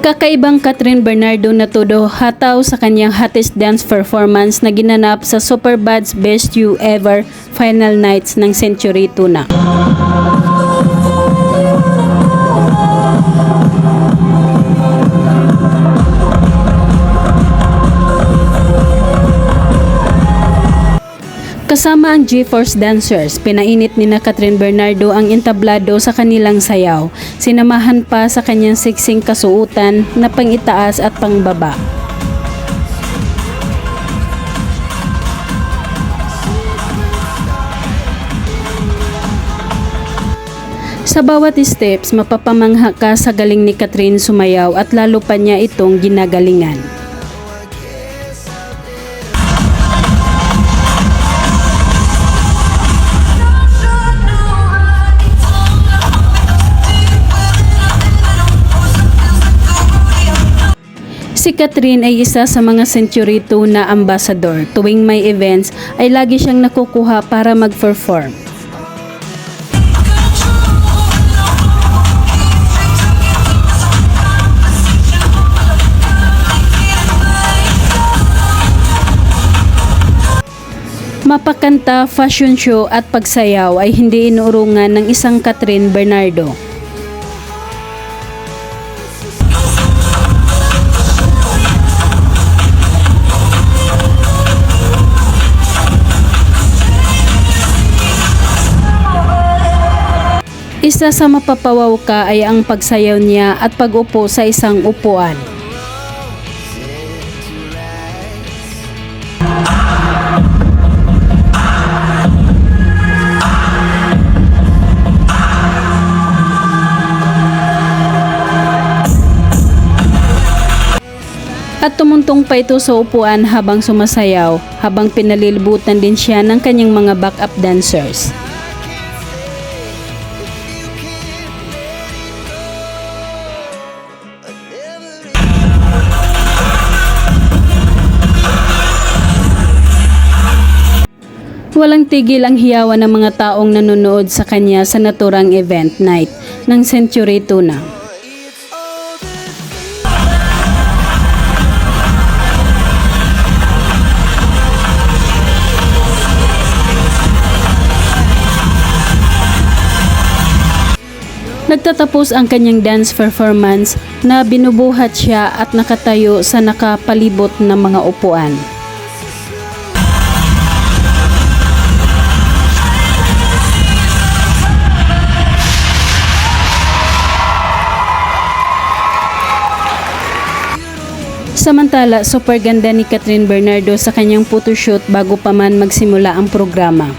Kakaibang Catherine Bernardo na todo hataw sa kanyang hottest dance performance na ginanap sa Superbad's Best You Ever Final Nights ng Century Tuna. Kasama ang GeForce Dancers, pinainit ni na Catherine Bernardo ang entablado sa kanilang sayaw. Sinamahan pa sa kanyang siksing kasuutan na pangitaas at pangbaba. Sa bawat steps, mapapamangha ka sa galing ni Catherine sumayaw at lalo pa niya itong ginagalingan. Si Catherine ay isa sa mga Century 2 na ambassador. Tuwing may events ay lagi siyang nakukuha para mag-perform. Mapakanta, fashion show at pagsayaw ay hindi inuurungan ng isang Catherine Bernardo. Isa sa mapapawaw ka ay ang pagsayaw niya at pag-upo sa isang upuan. At tumuntong pa ito sa upuan habang sumasayaw, habang pinalilibutan din siya ng kanyang mga backup dancers. Walang tigil ang hiyawan ng mga taong nanonood sa kanya sa naturang event night ng Century Tuna. Nagtatapos ang kanyang dance performance na binubuhat siya at nakatayo sa nakapalibot na mga upuan. Samantala, super ganda ni Catherine Bernardo sa kanyang photoshoot bago pa man magsimula ang programa.